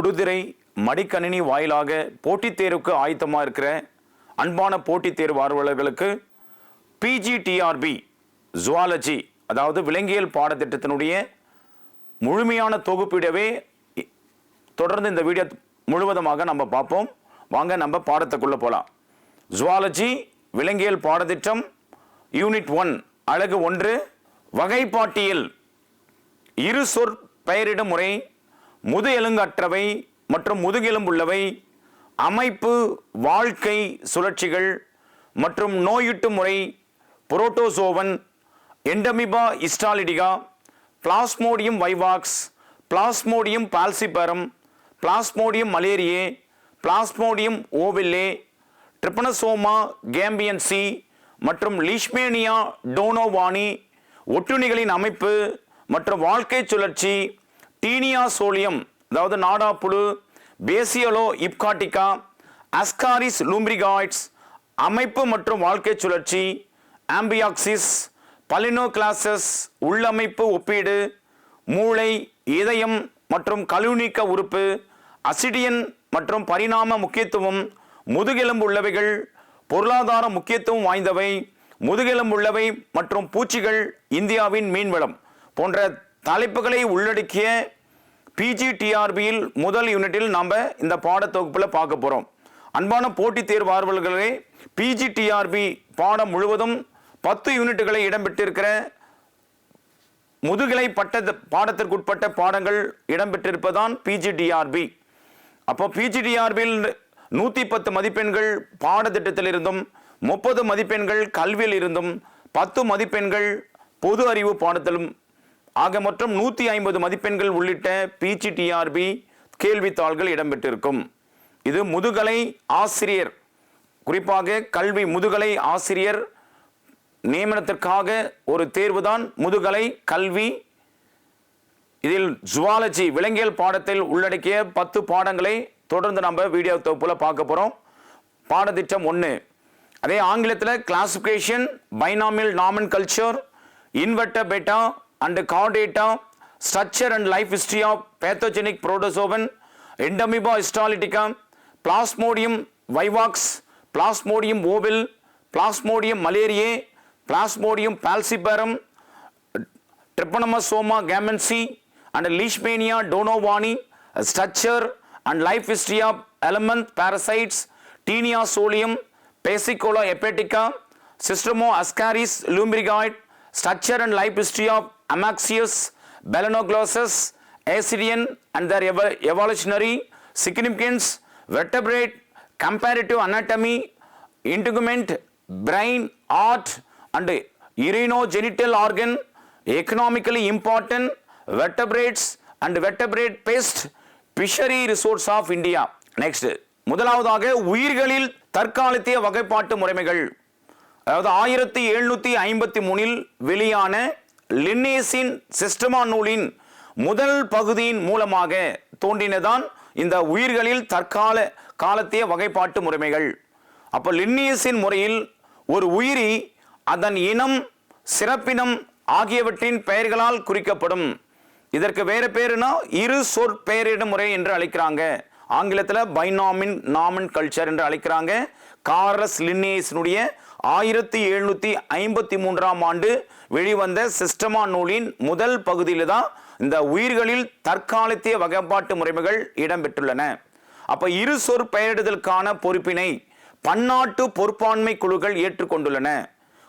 தொடுதிரை மடிக்கணினி வாயிலாக போட்டித் தேர்வுக்கு ஆயத்தமாக இருக்கிற அன்பான போட்டித் தேர்வு ஆர்வலர்களுக்கு பிஜிடிஆர்பி ஜுவாலஜி அதாவது விலங்கியல் பாடத்திட்டத்தினுடைய முழுமையான தொகுப்பிடவே தொடர்ந்து இந்த வீடியோ முழுவதுமாக நம்ம பார்ப்போம். வாங்க நம்ம பாடத்துக்குள்ளே போகலாம் ஜுவாலஜி விலங்கியல் பாடத்திட்டம் யூனிட் ஒன் அழகு ஒன்று வகைப்பாட்டியல் இரு சொற் பெயரிடும் முறை முது எலுங்கற்றவை மற்றும் முதுகெலும்புள்ளவை அமைப்பு வாழ்க்கை சுழற்சிகள் மற்றும் நோயுட்டு முறை protozoan Entamoeba histolytica Plasmodium vivax Plasmodium falciparum Plasmodium malariae Plasmodium ovale Trypanosoma gambiense மற்றும் லீஷ்மேனியா டோனோவானி ஒட்டுண்ணிகளின் அமைப்பு மற்றும் வாழ்க்கை சுழற்சி டீனியா சோலியம் அதாவது நாடாப்புழு பேசியலோ இப்காட்டிகா அஸ்காரிஸ் லூம்பிரிகாய்ட்ஸ் அமைப்பு மற்றும் வாழ்க்கை சுழற்சி ஆம்பியாக்சிஸ் பலினோகிளாசஸ் உள்ளமைப்பு ஒப்பீடு மூளை இதயம் மற்றும் கழுநீக்க உறுப்பு அசிடியன் மற்றும் பரிணாம முக்கியத்துவம் முதுகெலும்பு உள்ளவைகள் பொருளாதார முக்கியத்துவம் வாய்ந்தவை முதுகெலும்பு உள்ளவை மற்றும் பூச்சிகள் இந்தியாவின் மீன்வளம் போன்ற தலைப்புகளை உள்ளடக்கிய பிஜிடிஆர்பியில் முதல் யூனிட்டில் நாம் இந்த பாடத்தொகுப்பில் பார்க்க போகிறோம் அன்பான போட்டித் தேர்வு ஆர்வலர்களே பிஜிடிஆர்பி பாடம் முழுவதும் பத்து யூனிட்டுகளை இடம்பெற்றிருக்கிற முதுகலை பட்ட பாடத்திற்குட்பட்ட பாடங்கள் இடம்பெற்றிருப்பதான் பிஜிடிஆர்பி அப்போ பிஜிடிஆர்பியில் நூற்றி பத்து மதிப்பெண்கள் பாடத்திட்டத்தில் இருந்தும் முப்பது மதிப்பெண்கள் கல்வியில் இருந்தும் பத்து மதிப்பெண்கள் பொது அறிவு பாடத்திலும் ஆக மொத்தம் நூற்றி ஐம்பது மதிப்பெண்கள் உள்ளிட்ட பிஜிடிஆர்பி கேள்வித்தாள்கள் இடம்பெற்றிருக்கும். இது முதுகலை ஆசிரியர் குறிப்பாக கல்வி முதுகலை ஆசிரியர் நியமனத்திற்காக ஒரு தேர்வுதான் முதுகலை கல்வி. இதில் ஜுவாலஜி விலங்கியல் பாடத்தில் உள்ளடக்கிய பத்து பாடங்களை தொடர்ந்து நம்ம வீடியோ தொகுப்புல பார்க்க போகிறோம் பாடத்திட்டம் ஒன்று அதே ஆங்கிலத்தில் classification binomial nomenclature invertebrata batta and chordata structure and life history of pathogenic protozoan Entamoeba histolytica Plasmodium vivax Plasmodium ovale Plasmodium malariae Plasmodium falciparum trypanosoma gamensi and leishmania donovani a structure and life history of element parasites Taenia solium Pasicola hepatica Systemo ascaris lumbrigoid structure and life history of Amaxius Balanoglossus Assyrian and their evo- evolutionary significance vertebrate comparative anatomy integument brain art and urinogenital organ economically important vertebrates and vertebrate pest fishery resource of India. Next முதலாவதாக உயிர்களில் தற்காலத்திய வகைப்பாட்டு முறைமைகள் அதாவது ஆயிரத்தி எழுநூத்தி ஐம்பத்தி மூணில் வெளியான லின்னேஸின் சிஸ்டமா நூலின் முதல் பகுதியின் மூலமாக தோன்றினதான் இந்த உயிர்களில் தற்கால காலத்திய வகைப்பாட்டு முறைமைகள். அப்போ லின்னியஸின் முறையில் ஒரு உயிரி அதன் இனம் சிறப்பினம் ஆகியவற்றின் பெயர்களால் குறிக்கப்படும். இதற்கு வேறு பேருனா இரு சொற்பெயரிட முறை என்று அழைக்கிறாங்க. ஆங்கிலத்தில் பைனாமின் நாமன் கல்ச்சர் என்று அழைக்கிறாங்க. காரஸ் லின்னேஸினுடைய ஆயிரத்தி எழுநூற்றி ஐம்பத்தி மூன்றாம் ஆண்டு வெளிவந்த சிஸ்டமா நூலின் முதல் பகுதியில் தான் இந்த உயிர்களில் தற்காலத்திய வகைப்பாட்டு முறைமைகள் இடம்பெற்றுள்ளன. அப்போ இரு சொற் பெயரிடுதலுக்கான பொறுப்பினை பன்னாட்டு பொறுப்பாண்மை குழுக்கள் ஏற்றுக்கொண்டுள்ளன.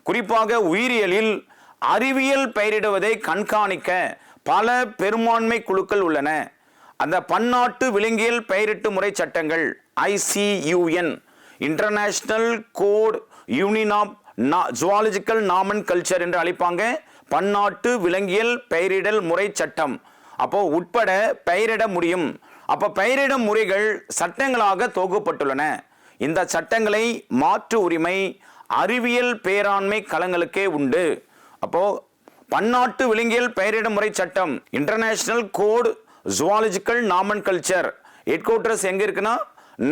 குறிப்பாக உயிரியலில் அறிவியல் பெயரிடுவதை கண்காணிக்க பல பெரும்பான்மை குழுக்கள் உள்ளன. அந்த பன்னாட்டு விலங்கியல் பெயரிட்டு முறை சட்டங்கள் ஐசியூஎன் இன்டர்நேஷ்னல் கோட் யூனினாம் ஜுவாலஜிக்கல் நாமன் கல்ச்சர் என்று அழைப்பாங்க பன்னாட்டு விலங்கியல் பெயரிடல் முறை சட்டம். அப்போ உட்பட பெயரிட முடியும். அப்போ பெயரிட முறைகள் சட்டங்களாக தொகுக்கப்பட்டுள்ளன. இந்த சட்டங்களை மாற்று உரிமை அறிவியல் பேராண்மை களங்களுக்கே உண்டு. அப்போ பன்னாட்டு விலங்கியல் பெயரிட முறை சட்டம் international code zoological nomenclature headquarters எங்க இருக்குன்னா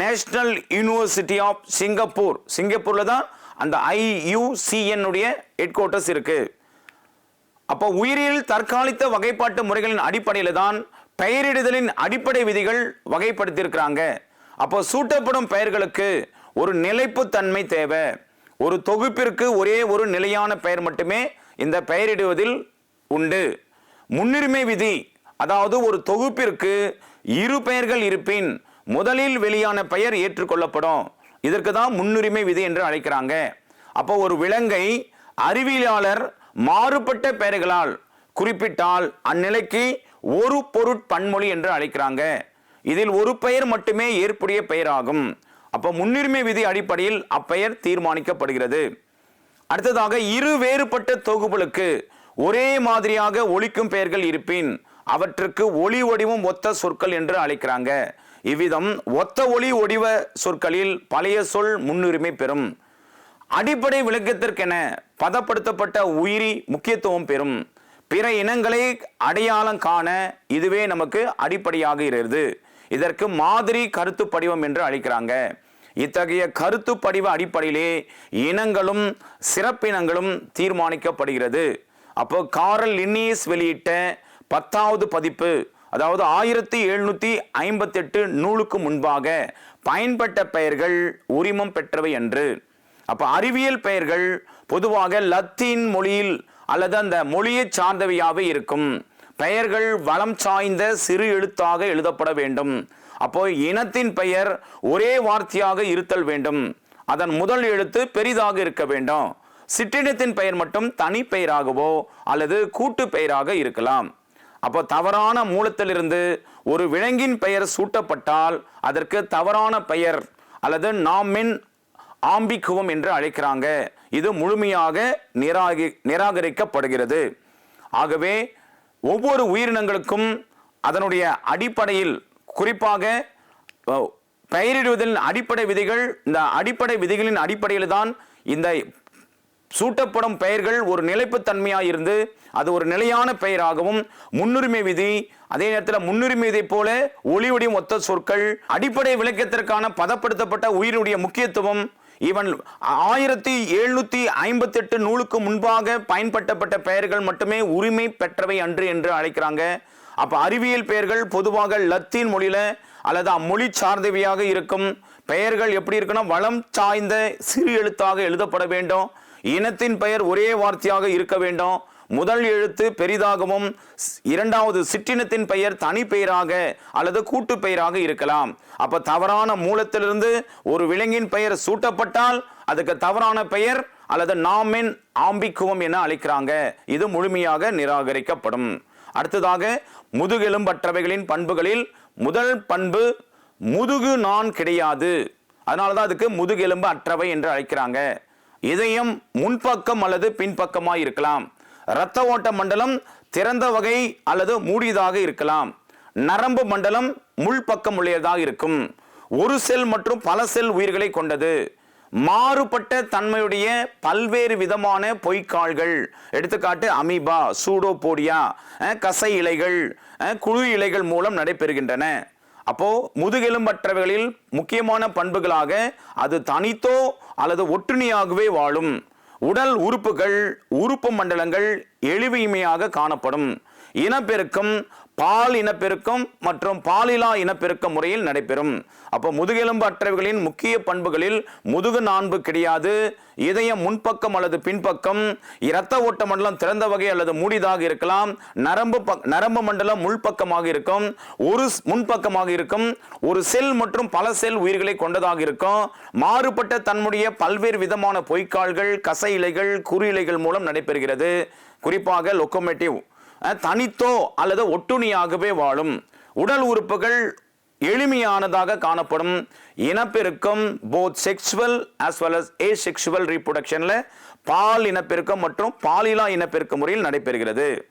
நேஷனல் யூனிவர்சிட்டி ஆஃப் சிங்கப்பூர் சிங்கப்பூர்ல தான் அந்த ஐயுசிஎன்னுடைய உடைய ஹெட் குவார்டர்ஸ் இருக்கு. அப்போ உயிரியல் தற்காலித்த வகைப்பாட்டு முறைகளின் அடிப்படையில் தான் பெயரிடுதலின் அடிப்படை விதிகள் வகைப்படுத்தியிருக்கிறாங்க. அப்போ சூட்டப்படும் பெயர்களுக்கு ஒரு நிலைப்புத்தன்மை தேவை. ஒரு தொகுப்பிற்கு ஒரே ஒரு நிலையான பெயர் மட்டுமே இந்த பெயரிடுவதில் உண்டு. முன்னுரிமை விதி அதாவது ஒரு தொகுப்பிற்கு இரு பெயர்கள் இருப்பின் முதலில் வெளியான பெயர் ஏற்றுக்கொள்ளப்படும். இதற்கு தான் முன்னுரிமை விதி என்று அழைக்கிறாங்க. அப்போ ஒரு விலங்கை அறிவியலாளர் மாறுபட்ட பெயர்களால் குறிப்பிட்டால் அந்நிலைக்கு ஒரு பொருட்பன்மொழி என்று அழைக்கிறாங்க. இதில் ஒரு பெயர் மட்டுமே ஏற்புடைய பெயராகும். அப்போ முன்னுரிமை விதி அடிப்படையில் அப்பெயர் தீர்மானிக்கப்படுகிறது. அடுத்ததாக இரு வேறுபட்ட தொகுப்புகளுக்கு ஒரே மாதிரியாக ஒழிக்கும் பெயர்கள் இருப்பின் அவற்றுக்கு ஒளி வடிவம் ஒத்த சொற்கள் என்று அழைக்கிறாங்க. இவ்விதம் ஒத்த ஒளி ஒடிவ சொற்களில் பழைய சொல் முன்னுரிமை பெறும். அடிப்படை விளக்கத்திற்கென பதப்படுத்தப்பட்ட உயிரி முக்கியத்துவம் பெறும். பிற இனங்களை அடையாளம் காண இதுவே நமக்கு அடிப்படையாக இருக்கிறது இதற்கு மாதிரி கருத்து படிவம் என்று அழைக்கிறாங்க. இத்தகைய கருத்து படிவ அடிப்படையிலே இனங்களும் சிறப்பினங்களும் தீர்மானிக்கப்படுகிறது. அப்போ காரல் லின்னியஸ் வெளியிட்ட பத்தாவது பதிப்பு அதாவது ஆயிரத்தி எழுநூத்தி ஐம்பத்தெட்டு நூலுக்கு முன்பாக பயன்பட்ட பெயர்கள் உரிமம் பெற்றவை என்று. அப்ப அறிவியல் பெயர்கள் பொதுவாக லத்தீன் மொழியில் அல்லது அந்த மொழியை சார்ந்தவையாகவே இருக்கும். பெயர்கள் வளம் சாய்ந்த சிறு எழுத்தாக எழுதப்பட வேண்டும். அப்போ இனத்தின் பெயர் ஒரே வார்த்தையாக இருத்தல் வேண்டும். அதன் முதல் எழுத்து பெரிதாக இருக்க வேண்டும். சிற்றினத்தின் பெயர் மட்டும் தனி பெயராகவோ அல்லது கூட்டு பெயராக இருக்கலாம். அப்போ தவறான மூலத்திலிருந்து ஒரு விலங்கின் பெயர் சூட்டப்பட்டால் அதற்கு தவறான பெயர் அல்லது நாமின் ஆம்பிக்குவம் என்று அழைக்கிறாங்க. இது முழுமையாக நிராகி நிராகரிக்கப்படுகிறது. ஆகவே ஒவ்வொரு உயிரினங்களுக்கும் அதனுடைய அடிப்படையில் குறிப்பாக பெயரிடுவதில் அடிப்படை விதிகள் இந்த அடிப்படை விதிகளின் அடிப்படையில் தான் இந்த சூட்டப்படும் பெயர்கள் ஒரு நிலைப்புத்தன்மையாக இருந்து அது ஒரு நிலையான பெயராகவும் முன்னுரிமை விதி அதே நேரத்தில் முன்னுரிமை விதை போல ஒளிவடியும் ஒத்த சொற்கள் அடிப்படை விளக்கத்திற்கான பதப்படுத்தப்பட்ட உயிரினுடைய முக்கியத்துவம் இவன் ஆயிரத்தி எழுநூத்தி ஐம்பத்தி எட்டு நூலுக்கு முன்பாக பயன்படுத்தப்பட்ட பெயர்கள் மட்டுமே உரிமை பெற்றவை அன்று என்று அழைக்கிறாங்க. அப்ப அறிவியல் பெயர்கள் பொதுவாக லத்தீன் மொழியில அல்லது அம்மொழி சார்ந்தவையாக இருக்கும். பெயர்கள் எப்படி இருக்குன்னா வளம் சாய்ந்த சிறு எழுத்தாக எழுதப்பட வேண்டும். இனத்தின் பெயர் ஒரே வார்த்தையாக இருக்க வேண்டும். முதல் எழுத்து பெரிதாகவும் இரண்டாவது சிற்றினத்தின் பெயர் தனி பெயராக அல்லது கூட்டு பெயராக இருக்கலாம். அப்ப தவறான மூலத்திலிருந்து ஒரு விலங்கின் பெயர் சூட்டப்பட்டால் அதுக்கு தவறான பெயர் அல்லது நாமின் ஆம்பிக்குவம் என அழைக்கிறாங்க. இது முழுமையாக நிராகரிக்கப்படும். அடுத்ததாக முதுகெலும்பற்றவைகளின் பண்புகளில் முதல் பண்பு முதுகு நான் கிடையாது. அதனால தான் அதுக்கு முதுகெலும்பு அற்றவை என்று அழைக்கிறாங்க. இதயம் முன்பக்கம் அல்லது பின்பக்கமாக இருக்கலாம். இரத்த ஓட்ட மண்டலம் திறந்த வகை அல்லது மூடியதாக இருக்கலாம். நரம்பு மண்டலம் முள்பக்கம் உடையதாக இருக்கும். ஒரு செல் மற்றும் பல செல் உயிர்களை கொண்டது. மாறுபட்ட தன்மையுடைய பல்வேறு விதமான பொய்க்கால்கள். எடுத்துக்காட்டு அமீபா சூடோபோடியா கசை இலைகள் குழு இலைகள் மூலம் நடைபெறுகின்றன. அப்போ முதுகெலும்பற்றவைகளில் முக்கியமான பண்புகளாக அது தனித்தோ அல்லது ஒற்றுணியாகவே வாழும். உடல் உறுப்புகள் உறுப்பு மண்டலங்கள் எளிமையாக காணப்படும். இனப்பெருக்கம் பால் இனப்பெருக்கம் மற்றும் பாலிலா இனப்பெருக்க முறையில் நடைபெறும். அப்போ முதுகெலும்பு அற்றவைகளின் முக்கிய பண்புகளில் முதுகு நான்பு கிடையாது இதயம் முன்பக்கம் அல்லது பின்பக்கம் இரத்த ஓட்ட மண்டலம் திறந்த வகை அல்லது மூடிதாக இருக்கலாம் நரம்பு பக்- நரம்பு மண்டலம் முள்பக்கமாக இருக்கும் ஒரு ஸ்- முன்பக்கமாக இருக்கும் ஒரு செல் மற்றும் பல செல் உயிர்களை கொண்டதாக இருக்கும். மாறுபட்ட தன்னுடைய பல்வேறு விதமான பொய்க்கால்கள் கசை இலைகள் குறி இலைகள் மூலம் நடைபெறுகிறது. குறிப்பாக லொக்கோமேட்டிவ் தனித்தோ அல்லது ஒட்டுணியாகவே வாழும். உடல் உறுப்புகள் எளிமையானதாக காணப்படும். இனப்பெருக்கம் both sexual as well as asexual ரீப்ரொடக்ஷனில் பால் இனப்பெருக்கம் மற்றும் பாலிலா இனப்பெருக்க முறையில் நடைபெறுகிறது.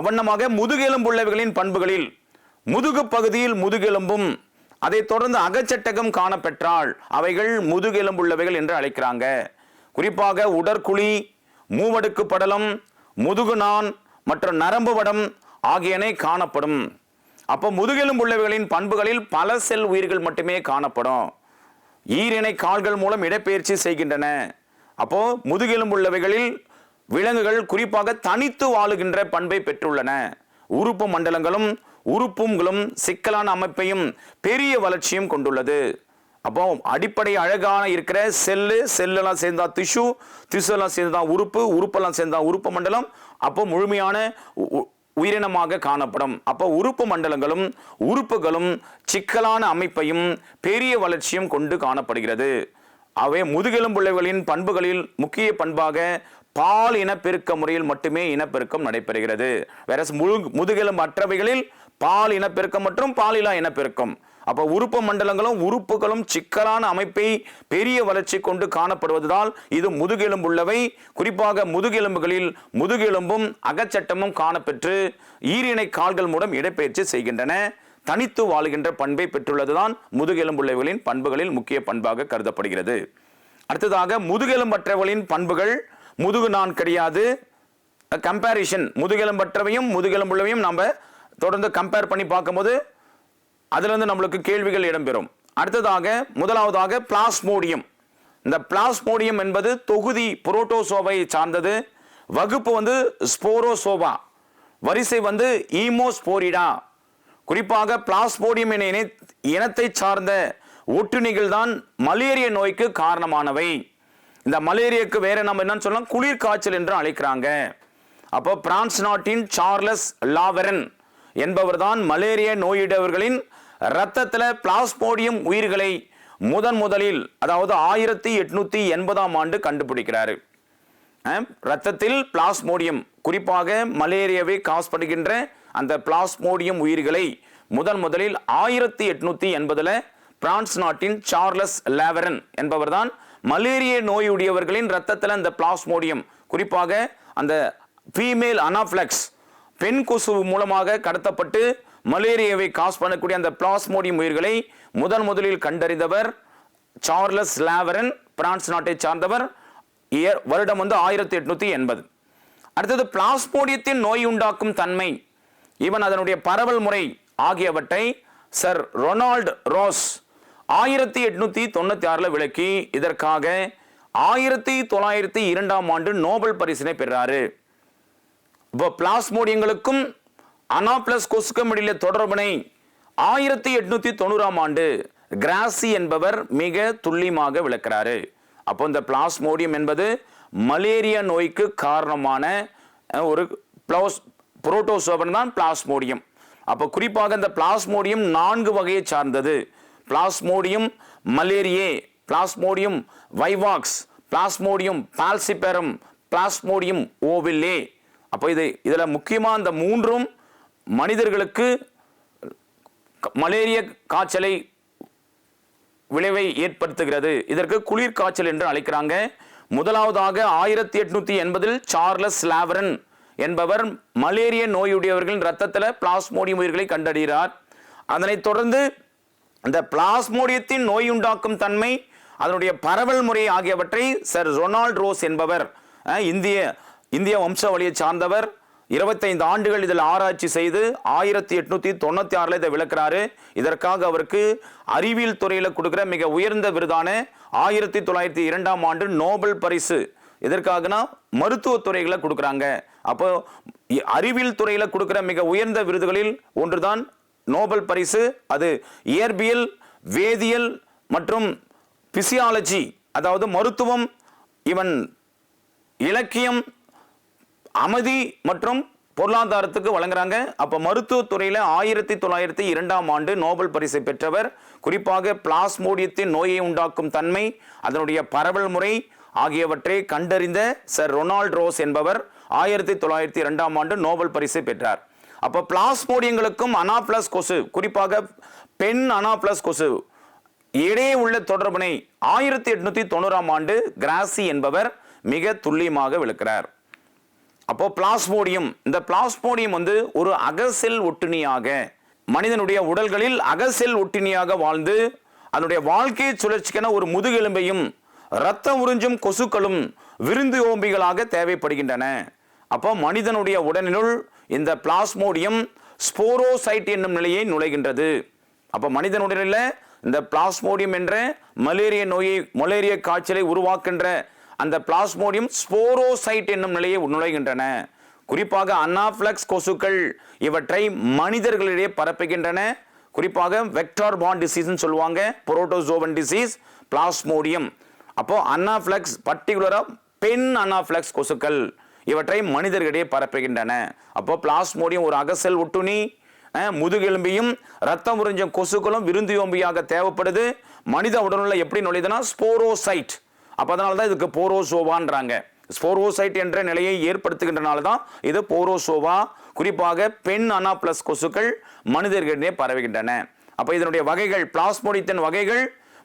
அவண்ணமாக முதுகெலும்புள்ளவைகளின் பண்புகளில் முதுகு பகுதியில் முதுகெலும்பும் அதைத் தொடர்ந்து அகச்சட்டகம் காணப்பெற்றால் அவைகள் முதுகெலும்புள்ளவைகள் என்று அழைக்கிறாங்க. குறிப்பாக உடற்குழி மூவடுக்கு படலம் முதுகுநான் மற்றும் நரம்பு வடம் ஆகியன காணப்படும். அப்போ முதுகெலும்புள்ளவைகளின் பண்புகளில் பல செல் உயிர்கள் மட்டுமே காணப்படும். ஈரிணை கால்கள் மூலம் இடப்பெயர்ச்சி செய்கின்றன. அப்போ முதுகெலும்புள்ளவைகளில் விலங்குகள் குறிப்பாக தனித்து வாழுகின்ற பண்பை பெற்றுள்ளன. உறுப்பு மண்டலங்களும் உறுப்புங்களும் சிக்கலான அமைப்பையும் பெரிய வளர்ச்சியும் கொண்டுள்ளது. அப்போ அடிப்படை அழகான இருக்கிற செல்லு செல்லெல்லாம் சேர்ந்தா திசு திசுலாம் சேர்ந்தா உறுப்பு உறுப்பெல்லாம் சேர்ந்தா உறுப்பு மண்டலம் அப்போ முழுமையான உ- உ- உயிரினமாக காணப்படும். அப்போ உறுப்பு மண்டலங்களும் உறுப்புகளும் சிக்கலான அமைப்பையும் பெரிய வளர்ச்சியும் கொண்டு காணப்படுகிறது. அவை முதுகெலும்புள்ளைகளின் பண்புகளில் முக்கிய பண்பாக பால் இனப்பெருக்க முறையில் மட்டுமே இனப்பெருக்கம் நடைபெறுகிறது. வேற முழு முதுகெலும்பு அற்றவைகளில் பால் இனப்பெருக்கம் மற்றும் பாலிலா இனப்பெருக்கம். அப்போ உறுப்பு மண்டலங்களும் உறுப்புகளும் சிக்கலான அமைப்பை பெரிய வளர்ச்சி கொண்டு காணப்படுவதால் இது முதுகெலும்புள்ளவை. குறிப்பாக முதுகெலும்புகளில் முதுகெலும்பும் அகச்சட்டமும் காணப்பெற்று ஈரிணை கால்கள் மூலம் இடப்பெயர்ச்சி செய்கின்றன. தனித்து வாழுகின்ற பண்பை பெற்றுள்ளதுதான் முதுகெலும்புள்ளவர்களின் பண்புகளில் முக்கிய பண்பாக கருதப்படுகிறது. அடுத்ததாக முதுகெலும்பற்றவர்களின் பண்புகள் முதுகு நான் கிடையாது கம்பேரிஷன் முதுகெலும்பற்றவையும் முதுகெலும்புள்ளவையும் நம்ம தொடர்ந்து கம்பேர் பண்ணி பார்க்கும்போது அதிலிருந்து நம்மளுக்கு கேள்விகள் இடம்பெறும். அடுத்ததாக முதலாவதாக பிளாஸ்மோடியம். இந்த பிளாஸ்மோடியம் என்பது தொகுதி புரோட்டோசோவை சார்ந்தது. வகுப்பு வந்து ஸ்போரோசோவா. வரிசை வந்து ஈமோஸ்போரிடா. குறிப்பாக பிளாஸ்மோடியம் என இணை இனத்தை சார்ந்த ஒட்டுணிகள் தான் மலேரிய நோய்க்கு காரணமானவை. இந்த மலேரியாக்கு வேற நம்ம என்னன்னு சொல்லலாம் குளிர் காய்ச்சல் என்று அழைக்கிறாங்க. அப்போ பிரான்ஸ் நாட்டின் சார்லஸ் லாவெரன் என்பவர் தான் மலேரியா நோயுடையவர்களின் இரத்தத்தில் பிளாஸ்மோடியம் உயிர்களை முதன் முதலில் அதாவது ஆயிரத்தி எட்நூத்தி எண்பதாம் ஆண்டு கண்டுபிடிக்கிறாரு. ரத்தத்தில் பிளாஸ்மோடியம் குறிப்பாக மலேரியாவை காஸ் பண்ணுகின்ற அந்த பிளாஸ்மோடியம் உயிர்களை முதன் முதலில் ஆயிரத்தி எட்நூத்தி எண்பதுல பிரான்ஸ் நாட்டின் சார்லஸ் லேவரன் என்பவர்தான் மலேரிய நோயுடையவர்களின் ரத்தத்தில் அந்த பிளாஸ்மோடியம் குறிப்பாக அந்த ஃபீமேல் அனாஃப்ளெக்ஸ் பெண் கொசு மூலமாக கடத்தப்பட்டு மலேரியாவை காஸ் பண்ணக்கூடிய அந்த பிளாஸ்மோடியம் உயிர்களை முதன் முதலில் கண்டறிந்தவர் சார்லஸ் லாவரன் பிரான்ஸ் நாட்டை சார்ந்தவர் இயர் வருடம் வந்து ஆயிரத்தி எட்நூத்தி எண்பது. அடுத்தது பிளாஸ்மோடியத்தின் நோய் உண்டாக்கும் தன்மை. இவன் அதனுடைய பரவல் முறை ஆகியவற்றை சர் ரொனால்ட் ரோஸ் ஆயிரத்தி எட்நூத்தி தொண்ணூத்தி ஆறுல விளக்கி இதற்காக ஆயிரத்தி தொள்ளாயிரத்தி இரண்டாம் ஆண்டு நோபல் பரிசினை பெறாரு இப்போ பிளாஸ்மோடியங்களுக்கும் அனாப்ளஸ் கொசுக்கமடியில தொடர்பினை ஆயிரத்தி எட்நூத்தி தொண்ணூறாம் ஆண்டு கிராசி என்பவர் மிக துல்லியமாக விளக்கிறாரு. அப்போ இந்த பிளாஸ்மோடியம் என்பது மலேரியா நோய்க்கு காரணமான ஒரு பிளவுஸ் புரோட்டோசோபன் தான் பிளாஸ்மோடியம். அப்போ குறிப்பாக இந்த பிளாஸ்மோடியம் நான்கு வகையை சார்ந்தது. Plasmodium malariae Plasmodium vivax Plasmodium falciparum Plasmodium ovale. அப்போ இது இதில் முக்கியமாக இந்த மூன்றும் மனிதர்களுக்கு மலேரிய காய்ச்சலை விளைவை ஏற்படுத்துகிறது. இதற்கு குளிர் காய்ச்சல் என்று அழைக்கிறாங்க. முதலாவதாக ஆயிரத்தி எட்நூத்தி எண்பதில் சார்லஸ் லாவரன் என்பவர் மலேரிய நோயுடையவர்களின் ரத்தத்தில் பிளாஸ்மோடியம் உயிர்களை கண்டறிகிறார். அதனைத் தொடர்ந்து இந்த பிளாஸ்மோடியத்தின் நோய் உண்டாக்கும் தன்மை அதனுடைய பரவல் முறை ஆகியவற்றை சர் ரொனால்ட் ரோஸ் என்பவர் இந்திய இந்திய வம்சாவளியை சார்ந்தவர் இருபத்தைந்து ஆண்டுகள் இதில் ஆராய்ச்சி செய்து ஆயிரத்தி எட்நூற்றி தொண்ணூற்றி ஆறில் இதை விளக்குறாரு. இதற்காக அவருக்கு அறிவியல் துறையில் கொடுக்குற மிக உயர்ந்த விருதான ஆயிரத்தி தொள்ளாயிரத்தி இரண்டாம் ஆண்டு நோபல் பரிசு. எதற்காகனா? மருத்துவ துறைகளை கொடுக்குறாங்க. அப்போ அறிவியல் துறையில் கொடுக்குற மிக உயர்ந்த விருதுகளில் ஒன்றுதான் நோபல் பரிசு அது இயற்பியல் வேதியியல் மற்றும் பிசியாலஜி அதாவது மருத்துவம் இவன் இலக்கியம் அமைதி மற்றும் பொருளாதாரத்துக்கு வழங்குறாங்க. அப்ப மருத்துவத்துறையில ஆயிரத்தி தொள்ளாயிரத்தி இரண்டாம் ஆண்டு நோபல் பரிசை பெற்றவர். குறிப்பாக பிளாஸ்மோடியத்தின் நோயை உண்டாக்கும் தன்மை அதனுடைய பரவல் முறை ஆகியவற்றை கண்டறிந்த சர் ரொனால்ட் ரோஸ் என்பவர் ஆயிரத்தி தொள்ளாயிரத்தி இரண்டாம் ஆண்டு நோபல் பரிசை பெற்றார். அப்ப பிளாஸ்மோடியங்களுக்கும் அனாப்ளஸ் கொசு குறிப்பாக பெண் அனாப்ளஸ் கொசு இடையே உள்ள தொடர்பினை ஆயிரத்தி எட்நூத்தி தொண்ணூறாம் ஆண்டு கிராசி என்பவர் மிக துல்லியமாக விளக்கிறார். அப்போ பிளாஸ்மோடியம் இந்த பிளாஸ்மோடியம் வந்து ஒரு அகசெல் ஒட்டுணியாக மனிதனுடைய உடல்களில் அகசெல் ஒட்டுணியாக வாழ்ந்து அதனுடைய வாழ்க்கை சுழற்சிக்கென ஒரு முதுகெலும்பையும் ரத்தம் உறிஞ்சும் கொசுக்களும் விருந்து ஓம்பிகளாக தேவைப்படுகின்றன. அப்போ மனிதனுடைய உடலினுள் இந்த பிளாஸ்மோடியம் ஸ்போரோசைட் என்னும் நிலையை நுழைகின்றது. அப்போ மனிதனுடலில் இந்த பிளாஸ்மோடியம் என்ற மலேரிய நோயை மலேரிய காய்ச்சலை உருவாக்கின்ற அந்த பிளாஸ்மோடியம் ஸ்போரோசைட் என்னும் நிலையை நுழைகின்றன. குறிப்பாக அனாஃப்ளக்ஸ் கொசுக்கள் இவற்றை மனிதர்களிடையே பரப்புகின்றன. குறிப்பாக வெக்டார் பாண்ட் டிசீஸ்னு சொல்லுவாங்க புரோட்டோசோவன் டிசீஸ் பிளாஸ்மோடியம். அப்போ அன்னாஃப்ளக்ஸ் பர்டிகுலராக பெண் அன்னாஃப்ளக்ஸ் கொசுக்கள் இவற்றை மனிதர்களிடையே பரப்புகின்றன. அப்போ பிளாஸ்மோடியம் ஒரு அகசல் ஒட்டுணி முதுகெலும்பியும் ரத்தம் உறிஞ்சும் கொசுக்களும் விருந்தியோம்பியாக தேவைப்படுது. மனித உடலுள்ள எப்படி நுழையுதுன்னா ஸ்போரோசைட். அப்போ அதனால தான் இதுக்கு போரோசோவான்றாங்க. ஸ்போரோசைட் என்ற நிலையை ஏற்படுத்துகின்றனால தான் இது போரோசோவா குறிப்பாக பெண் அனாப்ளஸ் கொசுக்கள் மனிதர்களிடையே பரவுகின்றன. அப்போ இதனுடைய வகைகள் பிளாஸ்மோடியத்தின் வகைகள்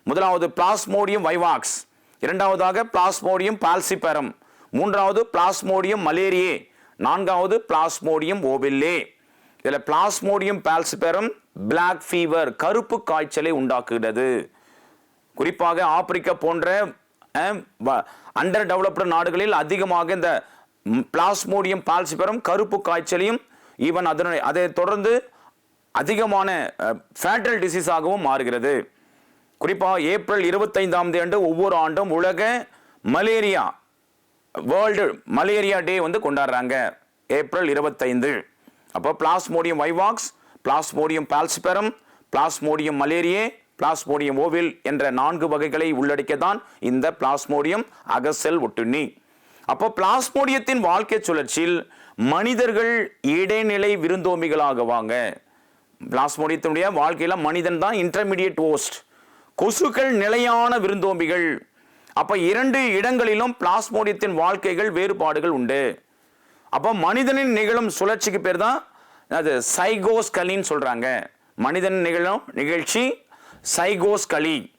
முதலாவது பிளாஸ்மோடியம் வைவாக்ஸ் இரண்டாவதாக பிளாஸ்மோடியம் பால்சிபரம் மூன்றாவது பிளாஸ்மோடியம் மலேரியே நான்காவது பிளாஸ்மோடியம் ஓபில்லே இதில் பிளாஸ்மோடியம் பால்சிபரம் பிளாக் ஃபீவர் கருப்பு காய்ச்சலை உண்டாக்குகிறது. குறிப்பாக ஆப்பிரிக்கா போன்ற அண்டர் டெவலப்டு நாடுகளில் அதிகமாக இந்த பிளாஸ்மோடியம் பால்சிபரம் கருப்பு காய்ச்சலையும் ஈவன் அதனுடைய அதை தொடர்ந்து அதிகமான ஃபேட்டல் டிசீஸாகவும் மாறுகிறது. குறிப்பாக ஏப்ரல் இருபத்தைந்தாம் ஆண்டு ஒவ்வொரு ஆண்டும் உலக மலேரியா வேர்ல்டு மலேரியா டே வந்து கொண்டாடுறாங்க. ஏப்ரல் இருபத்தைந்து. அப்போ Plasmodium vivax Plasmodium falciparum Plasmodium malariae Plasmodium ovale என்ற நான்கு வகைகளை உள்ளடக்கியதான் இந்த பிளாஸ்மோடியம் அகசல் ஒட்டுண்ணி. அப்போ பிளாஸ்மோடியத்தின் வாழ்க்கை சுழற்சியில் மனிதர்கள் இடைநிலை விருந்தோம்பிகளாகுவாங்க பிளாஸ்மோடியத்தினுடைய வாழ்க்கையில் மனிதன் தான் இன்டர்மீடியட் ஹோஸ்ட் கொசுக்கள் நிலையான விருந்தோம்பிகள். அப்போ இரண்டு இடங்களிலும் பிளாஸ்மோடியத்தின் வாழ்க்கைகள் வேறுபாடுகள் உண்டு. அப்போ மனிதனின் நிகழும் சுழற்சிக்கு பேர் தான் அது சைகோஸ் சொல்கிறாங்க மனிதன் நிகழும் நிகழ்ச்சி சைகோஸ் களி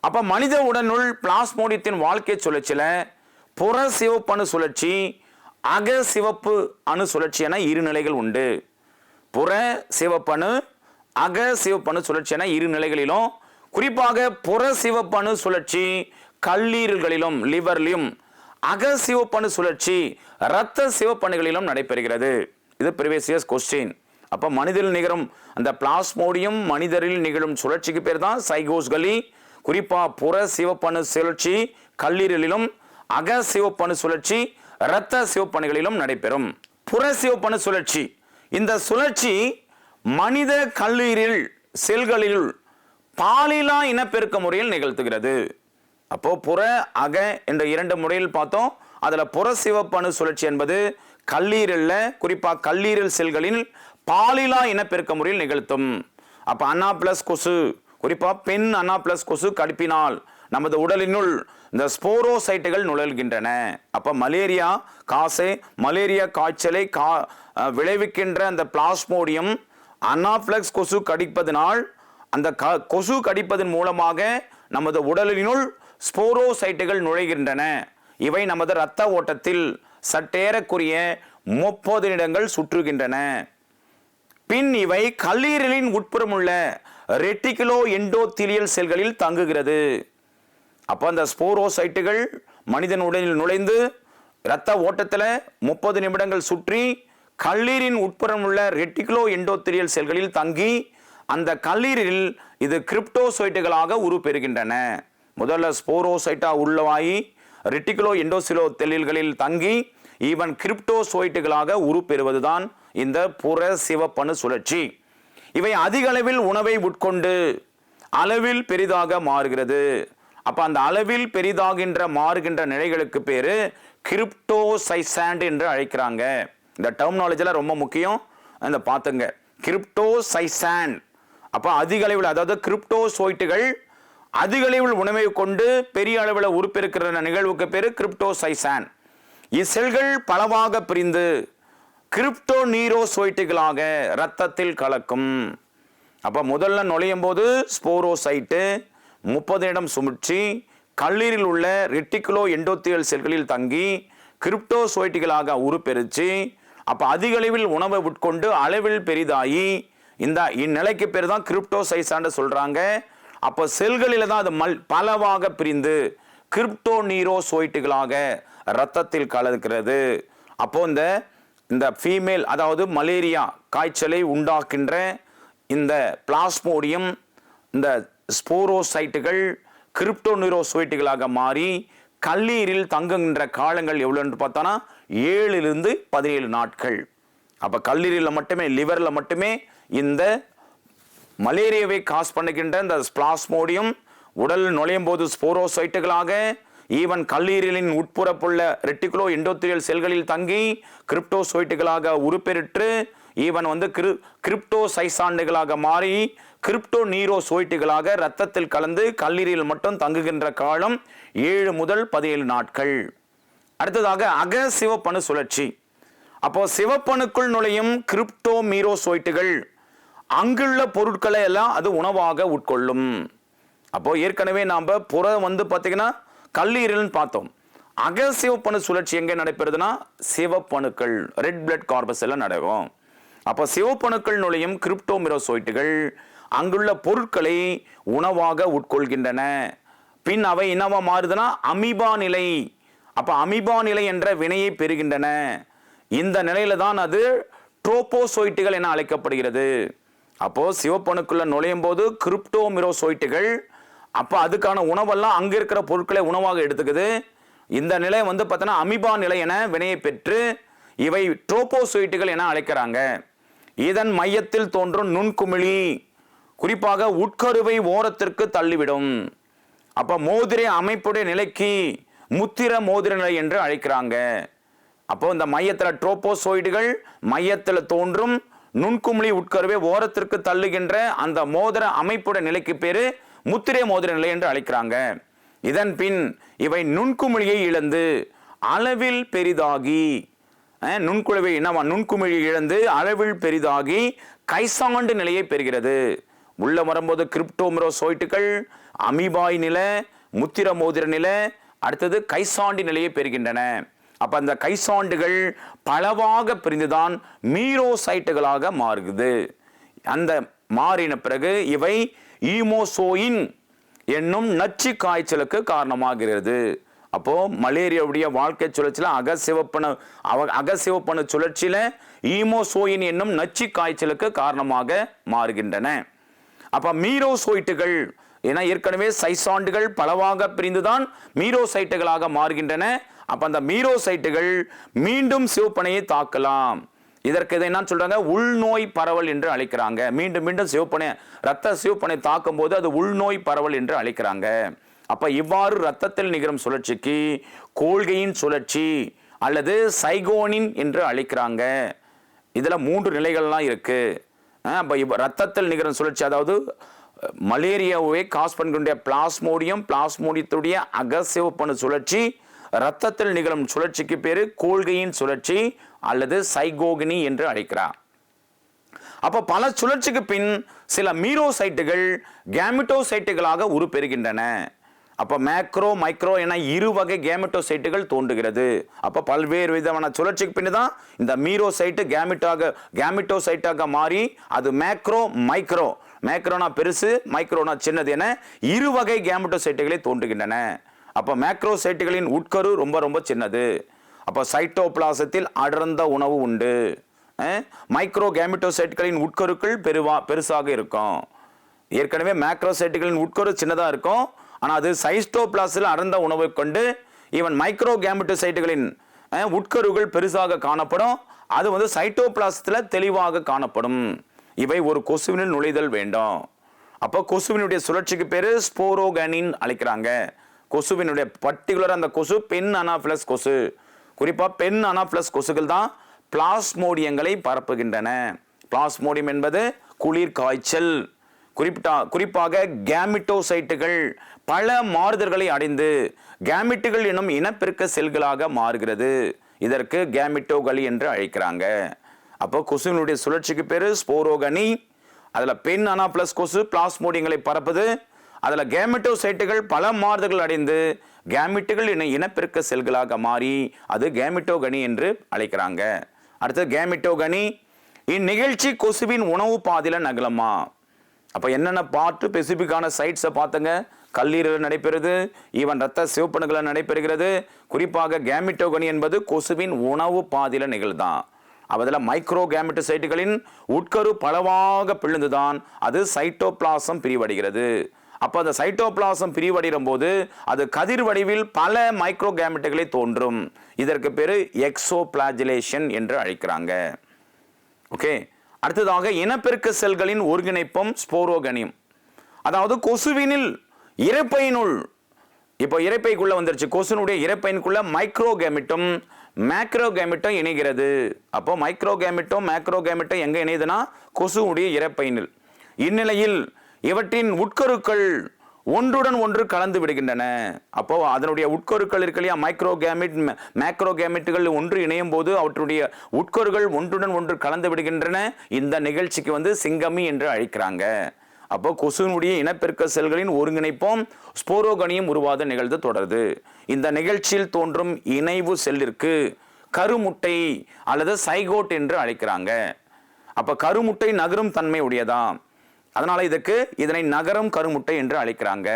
அப்போ மனித உடனுள் பிளாஸ்மோடியத்தின் வாழ்க்கை சுழற்சியில் புற சிவப்பணு சுழற்சி அக சிவப்பு அணு சுழற்சி என இரு நிலைகள் உண்டு. புற சிவப்பணு அக சிவப்பணு சுழற்சி என இரு நிலைகளிலும் குறிப்பாக புற சிவப்பணு சுழற்சி கல்லீரல்களிலும் லிவர்லையும் அக சிவப்பணு சுழற்சி இரத்த சிவப்பணுகளிலும் நடைபெறுகிறது. இது ப்ரிவியஸ் கொஸ்டின் அப்போ மனிதரில் நிகழும் அந்த பிளாஸ்மோடியம் மனிதரில் நிகழும் சுழற்சிக்கு பேர் தான் சைகோஸ்களி குறிப்பாக புற சிவப்பணு சுழற்சி கல்லீரலிலும் அக சிவப்பணு சுழற்சி இரத்த சிவப்பணுகளிலும் நடைபெறும். புற சிவப்பணு சுழற்சி. இந்த சுழற்சி மனித கல்லீரில் செல்களில் பாலிலா இனப்பெருக்க முறையில் நிகழ்த்துகிறது. அப்போ புற அக என்ற இரண்டு முறையில் பார்த்தோம். அதில் புற சிவப்பணு சுழற்சி என்பது கல்லீரலில் குறிப்பாக கல்லீரல் செல்களில் பாலிலா இனப்பெருக்க முறையில் நிகழ்த்தும். அப்போ அண்ணா பிளஸ் கொசு குறிப்பாக பெண் அண்ணா பிளஸ் கொசு கடுப்பினால் நமது உடலினுள் இந்த ஸ்போரோசைட்டுகள் நுழல்கின்றன. அப்போ மலேரியா காசை மலேரியா காய்ச்சலை கா விளைவிக்கின்ற அந்த பிளாஸ்மோடியம் அனாப்ளக்ஸ் கொசு கடிப்பதனால் அந்த க கொசு கடிப்பதன் மூலமாக நமது உடலினுள் ஸ்போரோசைட்டுகள் நுழைகின்றன. இவை நமது இரத்த ஓட்டத்தில் சட்டேறக்குரிய முப்பது நிமிடங்கள் சுற்றுகின்றன. பின் இவை கல்லீரலின் உட்புறமுள்ள ரெட்டிகுலோ எண்டோத்திலியல் செல்களில் தங்குகிறது. அப்போ அந்த ஸ்போரோசைட்டுகள் மனிதன் உடலில் நுழைந்து இரத்த ஓட்டத்தில் முப்பது நிமிடங்கள் சுற்றி கல்லீரின் உட்புறம் உள்ள ரெட்டிகுலோ எண்டோத்திரியல் செல்களில் தங்கி அந்த கல்லீரில் இது கிரிப்டோசைட்டுகளாக உருப்பெறுகின்றன. முதல்ல ஸ்போரோசைட்டா உள்ளவாயி ரெட்டிகுலோ எண்டோசிலோ தெல்லில்களில் தங்கி ஈவன் கிரிப்டோசோயிட்டுகளாக உருப்பெறுவதுதான் இந்த புற சிவப்பணு சுழற்சி. இவை அதிக அளவில் உணவை உட்கொண்டு அளவில் பெரிதாக மாறுகிறது. அப்போ அந்த அளவில் பெரிதாகின்ற மாறுகின்ற நிலைகளுக்கு பேர் கிரிப்டோசைசாண்ட் என்று அழைக்கிறாங்க. இந்த டெர்மினாலஜில ரொம்ப முக்கியம். அந்த பார்த்துங்க கிரிப்டோசைசாண்ட். அப்போ அதிக அளவில் அதாவது கிரிப்டோசோய்ட்டுகள் அதிக அளவில் உணவை கொண்டு பெரிய அளவில் உறுப்பிருக்கிற நிகழ்வுக்கு பேர் கிரிப்டோசைசான் இச்செல்கள் பலவாக பிரிந்து கிரிப்டோ நீரோசோயிட்டுகளாக ரத்தத்தில் கலக்கும். அப்போ முதல்ல நுழையும் போது ஸ்போரோசைட்டு முப்பது இடம் சுமிட்சி கல்லீரில் உள்ள ரெட்டிகுலோ எண்டோத்தியல் செல்களில் தங்கி கிரிப்டோசோயிட்டுகளாக உருப்பெருச்சு அப்போ அதிக அளவில் உணவை உட்கொண்டு அளவில் பெரிதாகி இந்த இந்நிலைக்கு பேர் தான் கிரிப்டோசைஸான்னு சொல்றாங்க. அப்போ செல்களில் தான் அது மல் பலவாக பிரிந்து கிரிப்டோ நீரோசோயிட்டுகளாக ரத்தத்தில் கலக்கிறது. அப்போ இந்த இந்த ஃபீமேல் அதாவது மலேரியா காய்ச்சலை உண்டாக்கின்ற இந்த பிளாஸ்மோடியம் இந்த ஸ்போரோசைட்டுகள் கிரிப்டோனிரோசைட்டுகளாக மாறி கல்லீரில் தங்குகின்ற காலங்கள் எவ்வளோன்னு பார்த்தோன்னா ஏழிலிருந்து பதினேழு நாட்கள். அப்போ கல்லீரில் மட்டுமே லிவரில் மட்டுமே இந்த மலேரியாவை காஸ் பண்ணுகின்ற இந்த ஸ்பிளாஸ்மோடியம் உடல் நுழையும் போது ஸ்போரோசைட்டுகளாக ஈவன் கல்லீரலின் உட்புறப்புள்ள ரெட்டிகுலோ எண்டோத்திரியல் செல்களில் தங்கி கிரிப்டோசோய்ட்டுகளாக உருப்பெற்று ஈவன் வந்து கிரு கிரிப்டோசைசாண்டுகளாக மாறி கிரிப்டோ நீரோசோய்ட்டுகளாக ரத்தத்தில் கலந்து கல்லீரியில் மட்டும் தங்குகின்ற காலம் ஏழு முதல் பதினேழு நாட்கள். அடுத்ததாக அக சிவப்பணு சுழற்சி. அப்போ சிவப்பணுக்குள் நுழையும் கிரிப்டோ மீரோசோய்ட்டுகள் அங்குள்ள பொருட்களை எல்லாம் அது உணவாக உட்கொள்ளும். அப்போ ஏற்கனவே நாம் புற வந்து பார்த்தீங்கன்னா கல்லீரல்னு பார்த்தோம். அகசிவப்பணு சுழற்சி எங்கே நடைபெறுதுன்னா சிவப்பணுக்கள் ரெட் பிளட் கார்பஸ் எல்லாம் நடக்கும். அப்போ சிவப்பணுக்கள் நுழையும் கிரிப்டோமிரோசோய்ட்டுகள் அங்குள்ள பொருட்களை உணவாக உட்கொள்கின்றன. பின் அவை என்னவா மாறுதுன்னா அமீபா நிலை. அப்போ அமீபா நிலை என்ற வினையை பெறுகின்றன. இந்த நிலையில தான் அது ட்ரோபோசோய்ட்டுகள் என அழைக்கப்படுகிறது. அப்போது சிவப்பணுக்குள்ள நுழையும் போது கிரிப்டோமிரோசோய்ட்டுகள் அப்போ அதுக்கான உணவெல்லாம் அங்கே இருக்கிற பொருட்களை உணவாக எடுத்துக்குது. இந்த நிலை வந்து பார்த்தோன்னா அமிபா நிலை என வினையை பெற்று இவை ட்ரோபோசைட்டுகள் என அழைக்கிறாங்க. இதன் மையத்தில் தோன்றும் நுண்குமிழி குறிப்பாக உட்கருவை ஓரத்திற்கு தள்ளிவிடும். அப்போ மோதிர அமைப்புடைய நிலைக்கு முத்திர மோதிர நிலை என்று அழைக்கிறாங்க. அப்போ இந்த மையத்தில் ட்ரோபோசோய்டுகள் மையத்தில் தோன்றும் நுண்குமிழி உட்கருவை ஓரத்திற்கு தள்ளுகின்ற அந்த மோதிர அமைப்புடைய நிலைக்கு பேர் முத்திரை மோதிர நிலை என்று அழைக்கிறாங்க. இதன் பின் இவை நுண்குமிழியை இழந்து அளவில் பெரிதாகி அஹ், நுண்குழுவை என்னவா? நுண்குமிழி இழந்து அளவில் பெரிதாகி கைசாண்டு நிலையை பெறுகிறது. உள்ள வரும்போது கிரிப்டோமிரோசோய்ட்டுகள் அமீபாய் நிலை முத்திர மோதிர நிலை அடுத்தது கைசாண்டி நிலையை பெறுகின்றன. அப்ப அந்த கைசாண்டுகள் பலவாக பிரிந்துதான் மீரோசைட்டுகளாக மாறுகிறது. அந்த மாறின பிறகு இவை ஈமோசோயின் என்னும் நச்சு காய்ச்சலுக்கு காரணமாகிறது. அப்போ மலேரியாவுடைய வாழ்க்கை சுழற்சியில் அகசிவப்பன அவ அகசிவப்பன சுழற்சியில ஈமோசோயின் என்னும் நச்சு காய்ச்சலுக்கு காரணமாக மாறுகின்றன. அப்ப மீரோசோயிட்டுகள் ஏன்னா ஏற்கனவே சைசாண்டுகள் பலவாக பிரிந்துதான் மீரோசைட்டுகளாக மாறுகின்றன. அப்ப அந்த மீரோசைட்டுகள் மீண்டும் சிவப்பனையை தாக்கலாம். இதற்கு இதை என்ன சொல்றாங்க? உள்நோய் பரவல் என்று அழைக்கிறாங்க. மீண்டும் மீண்டும் சிவப்பனை ரத்த சிவப்பனை தாக்கும் போது அது உள்நோய் பரவல் என்று அழைக்கிறாங்க. அப்ப இவ்வாறு ரத்தத்தில் நிகழும் சுழற்சிக்கு கோள்கையின் சுழற்சி அல்லது சைகோனின் என்று அழைக்கிறாங்க. இதில் மூன்று நிலைகள்லாம் இருக்கு. அஹ் அப்ப ரத்தத்தில் நிகழும் சுழற்சி அதாவது மலேரியாவை காஸ் பண்ணுகின்ற பிளாஸ்மோடியம் பிளாஸ்மோடியத்துடைய அகசிவப்பணு சுழற்சி ரத்தத்தில் நிகழும் சுழற்சிக்கு பேர் கோள்கையின் சுழற்சி அல்லது சைகோகினி என்று அழைக்கிறார். அப்போ பல சுழற்சிக்கு பின் சில மீரோசைட்டுகள் கேமிட்டோசைட்டுகளாக உருப்பெறுகின்றன. அப்போ மேக்ரோ மைக்ரோ என இரு வகை கேமிட்டோசைட்டுகள் தோன்றுகிறது. அப்போ பல்வேறு விதமான சுழற்சிக்கு பின் தான் இந்த மீரோசைட்டு கேமிட்டாக கேமிட்டோசைட்டாக மாறி அது மேக்ரோ மைக்ரோ. மேக்ரோனா பெருசு மைக்ரோனா சின்னது என இரு வகை கேமிட்டோசைட்டுகளே தோன்றுகின்றன. அப்போ மேக்ரோசைட்டுகளின் உட்கரு ரொம்ப ரொம்ப சின்னது. அப்போ சைட்டோபிளாசத்தில் அடர்ந்த உணவு உண்டு. மைக்ரோ கேமிட்டோசைட்டுகளின் உட்கருக்கள் பெருவா பெருசாக இருக்கும். ஏற்கனவே மேக்ரோசைட்டுகளின் உட்கரு சின்னதாக இருக்கும். ஆனால் அது சைஸ்டோபிளாஸில் அடர்ந்த உணவை கொண்டு ஈவன் மைக்ரோ கேமிட்டோசைட்டுகளின் உட்கருகள் பெருசாக காணப்படும். அது வந்து சைட்டோபிளாசத்தில் தெளிவாக காணப்படும். இவை ஒரு கொசுவினில் நுழைதல் வேண்டும். அப்போ கொசுவினுடைய சுழற்சிக்கு பேர் ஸ்போரோகனின் அழைக்கிறாங்க. கொசுவினுடைய பர்டிகுலர் அந்த கொசு பெண் அனாஃபிலஸ் கொசு. குறிப்பாக பெண் அனாஃபிளஸ் கொசுகள் தான் பிளாஸ்மோடியங்களை பரப்புகின்றன. பிளாஸ்மோடியம் என்பது குளிர் காய்ச்சல் குறிப்பிட்டா குறிப்பாக கேமிட்டோசைட்டுகள் பல மாறுதல்களை அடைந்து கேமிட்டுகள் எனும் இனப்பெருக்க செல்களாக மாறுகிறது. இதற்கு கேமிட்டோகலி என்று அழைக்கிறாங்க. அப்போ கொசுவினுடைய சுழற்சிக்கு பேர் ஸ்போரோகனி. அதில் பெண் அனாப்ளஸ் கொசு பிளாஸ்மோடியங்களை பரப்புது. அதுல கேமிட்டோசைட்டுகள் பல மாறுதல்கள் அடைந்து கேமிட்டுகள் இன இனப்பெருக்க செல்களாக மாறி அது கேமிட்டோகனி என்று அழைக்கிறாங்க. அடுத்து கேமிட்டோகனி இந்நிகழ்ச்சி கொசுவின் உணவு பாதையில் நகலமா? அப்போ என்னென்ன பார்த்து பெசிபிக்கான சைட்ஸை பார்த்துங்க. கல்லீரல் நடைபெறுது ஈவன் ரத்த சிவப்பணுகளை நடைபெறுகிறது. குறிப்பாக கேமிட்டோகனி என்பது கொசுவின் உணவு பாதையில் நிகழ்தான் அதில் மைக்ரோ கேமிட்டோசைட்டுகளின் உட்கரு பலவாக பிழுந்துதான் அது சைட்டோபிளாசம் பிரிவடைகிறது. அப்போ அந்த சைட்டோபிளாசம் பிரிவடைகிற போது அது கதிர் வடிவில் பல மைக்ரோ கேமெட்டுகளை தோன்றும். இதற்கு பேர் எக்ஸோபிளாஜிலேஷன் என்று அழைக்கிறாங்க. ஓகே அடுத்ததாக இனப்பெருக்க செல்களின் ஒருங்கிணைப்பும் ஸ்போரோகனியம் அதாவது கொசுவினில் இறப்பையினுள் இப்போ இறப்பைக்குள்ளே வந்துருச்சு. கொசுனுடைய இரைப்பையினுக்குள்ள மைக்ரோகேமிட்டும் மேக்ரோகேமிட்டும் இணைகிறது. அப்போ மைக்ரோகேமிட்டும் மேக்ரோகேமிட்டும் எங்கே இணையுதுன்னா கொசுவுடைய இறப்பையினில் இந்நிலையில் இவற்றின் உட்கருக்கள் ஒன்றுடன் ஒன்று கலந்து விடுகின்றன. அப்போ அதனுடைய உட்கருக்கள் இருக்கு இல்லையா? மைக்ரோகேமிட் மேக்ரோகேமிட்டுகள் ஒன்று இணையும் போது அவற்றுடைய உட்கருகள் ஒன்றுடன் ஒன்று கலந்து விடுகின்றன. இந்த நிகழ்ச்சிக்கு வந்து சிங்கமி என்று அழைக்கிறாங்க. அப்போ கொசுவினுடைய இனப்பெருக்க செல்களின் ஒருங்கிணைப்பும் ஸ்போரோகனியும் உருவாத நிகழ்ந்து தொடருது. இந்த நிகழ்ச்சியில் தோன்றும் இணைவு செல்லிற்கு கருமுட்டை அல்லது சைகோட் என்று அழைக்கிறாங்க. அப்போ கருமுட்டை நகரும் தன்மை உடையதான் அதனால் இதுக்கு இதனை நகரம் கருமுட்டை என்று அழைக்கிறாங்க.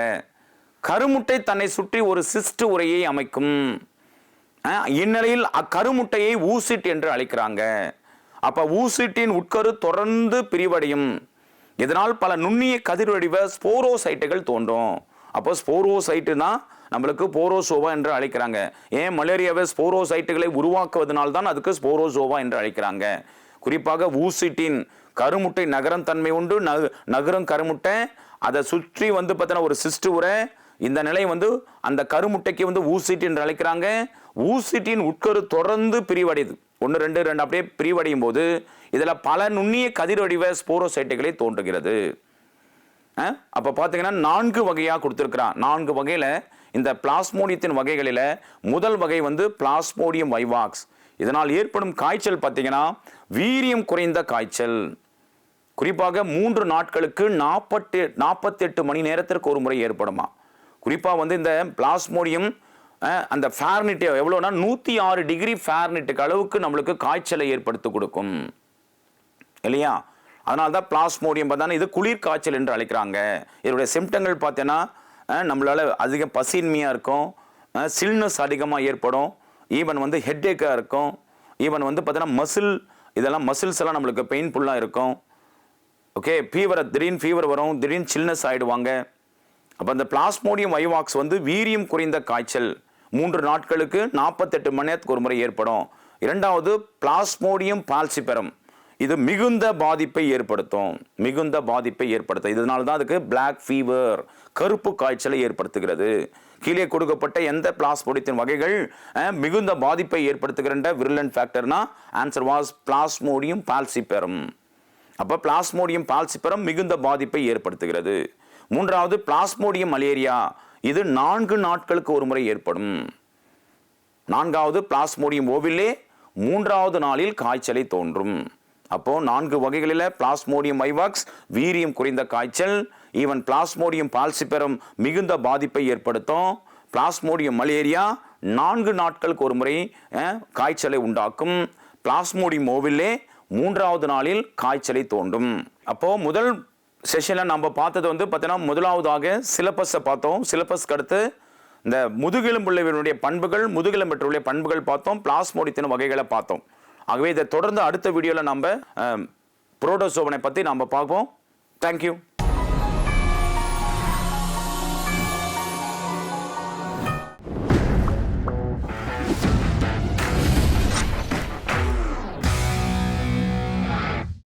கருமுட்டை தன்னை சுற்றி ஒரு சிஸ்ட் உரையை அமைக்கும். இந்நிலையில் அக்கருமுட்டையை ஊசிட் என்று அழைக்கிறாங்க. அப்போ ஊசிட்டின் உட்கரு தொடர்ந்து பிரிவடையும். இதனால் பல நுண்ணிய கதிர்வடிவ ஸ்போரோசைட்டுகள் தோன்றும். அப்போ ஸ்போரோசைட்டு தான் நம்மளுக்கு போரோசோவா என்று அழைக்கிறாங்க. ஏன் மலேரியாவை ஸ்போரோசைட்டுகளை உருவாக்குவதனால் தான் அதுக்கு ஸ்போரோசோவா என்று அழைக்கிறாங்க. குறிப்பாக ஊசிட்டின் கருமுட்டை நகரம் தன்மை உண்டு. நகு நகரும் கருமுட்டை. அதை சுற்றி வந்து பார்த்தீங்கன்னா ஒரு சிஸ்டு உரை. இந்த நிலை வந்து அந்த கருமுட்டைக்கு வந்து ஊசிட்டு என்று அழைக்கிறாங்க. ஊசிட்டின் உட்கரு தொடர்ந்து பிரிவடையுது. ஒன்று ரெண்டு ரெண்டு அப்படியே பிரிவடையும் போது இதில் பல நுண்ணிய கதிரடிவ ஸ்போரோசைட்டுகளை தோன்றுகிறது. அப்போ பார்த்தீங்கன்னா நான்கு வகையாக கொடுத்துருக்குறான் நான்கு வகையில் இந்த பிளாஸ்மோடியத்தின் வகைகளில் முதல் வகை வந்து பிளாஸ்மோடியம் வைவாக்ஸ். இதனால் ஏற்படும் காய்ச்சல் பார்த்தீங்கன்னா வீரியம் குறைந்த காய்ச்சல். குறிப்பாக மூன்று நாட்களுக்கு நாற்பத்தி நாற்பத்தெட்டு மணி நேரத்திற்கு ஒரு முறை ஏற்படுமா? குறிப்பாக வந்து இந்த பிளாஸ்மோடியம் அந்த ஃபேர்னிட் எவ்வளோனா நூற்றி ஆறு டிகிரி ஃபேர்னிட்டுக்கு அளவுக்கு நம்மளுக்கு காய்ச்சலை ஏற்படுத்தி கொடுக்கும். இல்லையா? அதனால தான் பிளாஸ்மோடியம் பார்த்தானா இது குளிர் காய்ச்சல் என்று அழைக்கிறாங்க. இதனுடைய சிம்டங்கள் பார்த்தீங்கன்னா நம்மளால் அதிக பசின்மையாக இருக்கும் சில்னஸ் அதிகமாக ஏற்படும் ஈவன் வந்து ஹெட்டேக்காக இருக்கும் ஈவன் வந்து பார்த்தீங்கன்னா மசில் இதெல்லாம் மசில்ஸ் எல்லாம் நம்மளுக்கு பெயின்ஃபுல்லாக இருக்கும். ஓகே ஃபீவரை திடீர்னு ஃபீவர் வரும் திடீர்னு சில்னஸ் ஆகிடுவாங்க அப்போ அந்த பிளாஸ்மோடியம் வைவாக்ஸ் வந்து வீரியம் குறைந்த காய்ச்சல். மூன்று நாட்களுக்கு நாற்பத்தெட்டு மணி நேரத்துக்கு ஒரு முறை ஏற்படும். இரண்டாவது பிளாஸ்மோடியம் பால்சிபெரம் இது மிகுந்த பாதிப்பை ஏற்படுத்தும். மிகுந்த பாதிப்பை ஏற்படுத்தும். இதனால தான் அதுக்கு பிளாக் ஃபீவர் கருப்பு காய்ச்சலை ஏற்படுத்துகிறது. கீழே கொடுக்கப்பட்ட எந்த பிளாஸ்மோடியத்தின் வகைகள் மிகுந்த பாதிப்பை ஏற்படுத்துகின்ற விரலன் ஃபேக்டர்னா ஆன்சர் வாஸ் பிளாஸ்மோடியம் பால்சிபெரம் அப்போ பிளாஸ்மோடியம் பால்சிபரம் மிகுந்த பாதிப்பை ஏற்படுத்துகிறது. மூன்றாவது பிளாஸ்மோடியம் மலேரியா. இது நான்கு நாட்களுக்கு ஒரு முறை ஏற்படும். நான்காவது பிளாஸ்மோடியம் ஓவிலே மூன்றாவது நாளில் காய்ச்சலை தோன்றும். அப்போ நான்கு வகைகளில் பிளாஸ்மோடியம் வைவாக்ஸ் வீரியம் குறைந்த காய்ச்சல் ஈவன் பிளாஸ்மோடியம் பால்சிபெரம் மிகுந்த பாதிப்பை ஏற்படுத்தும். பிளாஸ்மோடியம் மலேரியா நான்கு நாட்களுக்கு ஒரு முறை காய்ச்சலை உண்டாக்கும். பிளாஸ்மோடியம் ஓவிலே மூன்றாவது நாளில் காய்ச்சலை தோண்டும். அப்போ முதல் செஷனில் நம்ம பார்த்தது வந்து பார்த்தீங்கன்னா முதலாவதாக சிலபஸை பார்த்தோம். சிலபஸ்க்கு அடுத்து இந்த முதுகெலும்புள்ளவனுடைய பண்புகள் முதுகெலும்பற்றுடைய பண்புகள் பார்த்தோம். பிளாஸ்மோடித்தின் வகைகளை பார்த்தோம். ஆகவே இதை தொடர்ந்து அடுத்த வீடியோவில் நம்ம புரோட்டோசோவனை பற்றி நம்ம பார்ப்போம். தேங்க்யூ